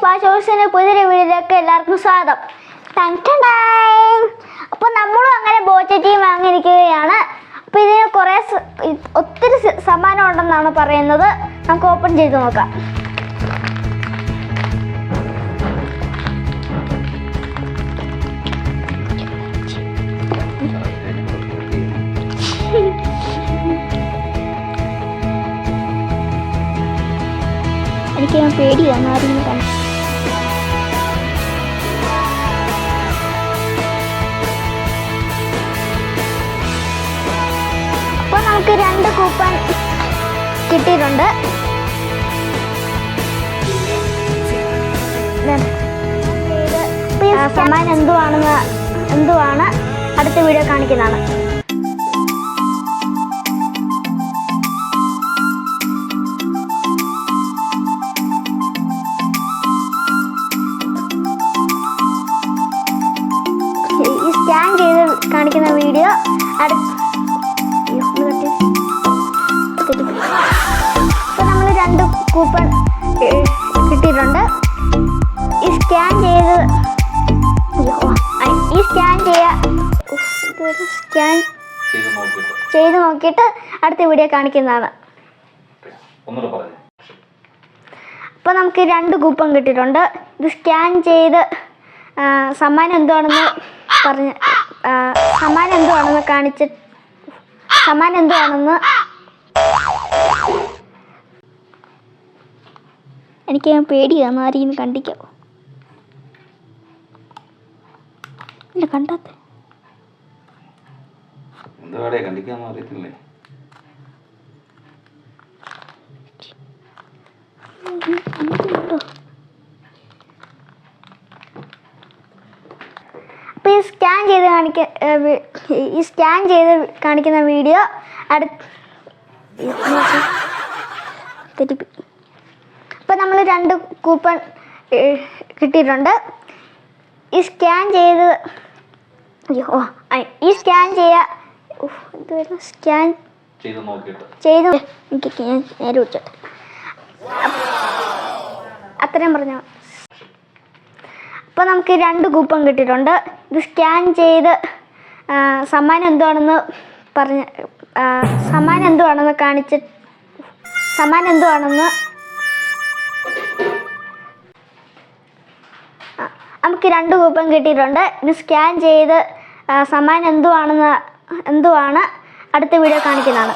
സ്പാഷോസിന്റെ പുതിയൊരു വീഡിയോയിലേക്ക് എല്ലാവർക്കും സ്വാഗതം. താങ്ക് യു ടങ്. അപ്പൊ നമ്മളും അങ്ങനെ ബോച്ചറ്റിയും വാങ്ങിയിരിക്കുകയാണ് അപ്പൊ ഇതിന് കുറെ ഒത്തിരി സമ്മാനം ഉണ്ടെന്നാണ് പറയുന്നത്. നമുക്ക് ഓപ്പൺ ചെയ്ത് നോക്കാം. എനിക്ക് ഞാൻ പേടിയാണ് ആരെങ്കിലും നമുക്ക് രണ്ട് കൂപ്പൺ കിട്ടിയിട്ടുണ്ട്. സമ്മാനം എന്തുവാണെന്ന് എന്തുവാണ് അടുത്ത വീഡിയോ കാണിക്കുന്നതാണ്. ഈ സ്കാൻ ചെയ്ത് കാണിക്കുന്ന വീഡിയോ അടുത്ത ഇപ്പൊ നമ്മൾ രണ്ട് കൂപ്പൺ കിട്ടിയിട്ടുണ്ട്. ഈ സ്കാൻ ചെയ്ത് ഈ സ്കാൻ ചെയ്യ സ്കാൻ ചെയ്ത് നോക്കിയിട്ട്. അടുത്ത വീഡിയോ കാണിക്കുന്നതാണ്. അപ്പോൾ നമുക്ക് രണ്ട് കൂപ്പൺ കിട്ടിയിട്ടുണ്ട്. ഇത് സ്കാൻ ചെയ്ത് സമ്മാനം എന്തുവാണെന്ന് പറഞ്ഞ് സമ്മാനം എന്തുവാണെന്ന് കാണിച്ച് സമ്മാനം എന്തുവാണെന്ന്? എനിക്ക് ഞാൻ പേടിയാണ് ആരെയും കണ്ടിക്കാവോ ഇല്ല കണ്ടാത്ത. കണ്ടിക്കാൻ അറിയത്തില്ലേ? സ്കാൻ ചെയ്ത് കാണിക്ക ഈ സ്കാൻ ചെയ്ത് കാണിക്കുന്ന വീഡിയോ അടുത്ത് തെറ്റിപ്പി അപ്പോൾ നമ്മൾ രണ്ട് കൂപ്പൺ കിട്ടിയിട്ടുണ്ട്. ഈ സ്കാൻ ചെയ്ത് അയ്യോ ഈ സ്കാൻ ചെയ്യാ ഉഫ്, എന്തുവായിരുന്നു സ്കാൻ ചെയ്ത് എനിക്ക് ഞാൻ നേരെ വിളിച്ചോട്ടെ. അത്രയും പറഞ്ഞ അപ്പോൾ നമുക്ക് രണ്ട് കൂപ്പൺ കിട്ടിയിട്ടുണ്ട്. ഇത് സ്കാൻ ചെയ്ത് സമ്മാനം എന്തുവാണെന്ന് പറഞ്ഞ് സമ്മാനം എന്തുവാണെന്ന് കാണിച്ച് സമ്മാനം എന്തുവാണെന്ന് നമുക്ക് രണ്ട് കൂപ്പൺ കിട്ടിയിട്ടുണ്ട്. ഇത് സ്കാൻ ചെയ്ത് സമ്മാനം എന്തുവാണെന്ന് എന്തുവാണ്? അടുത്ത വീഡിയോ കാണിക്കുന്നതാണ്.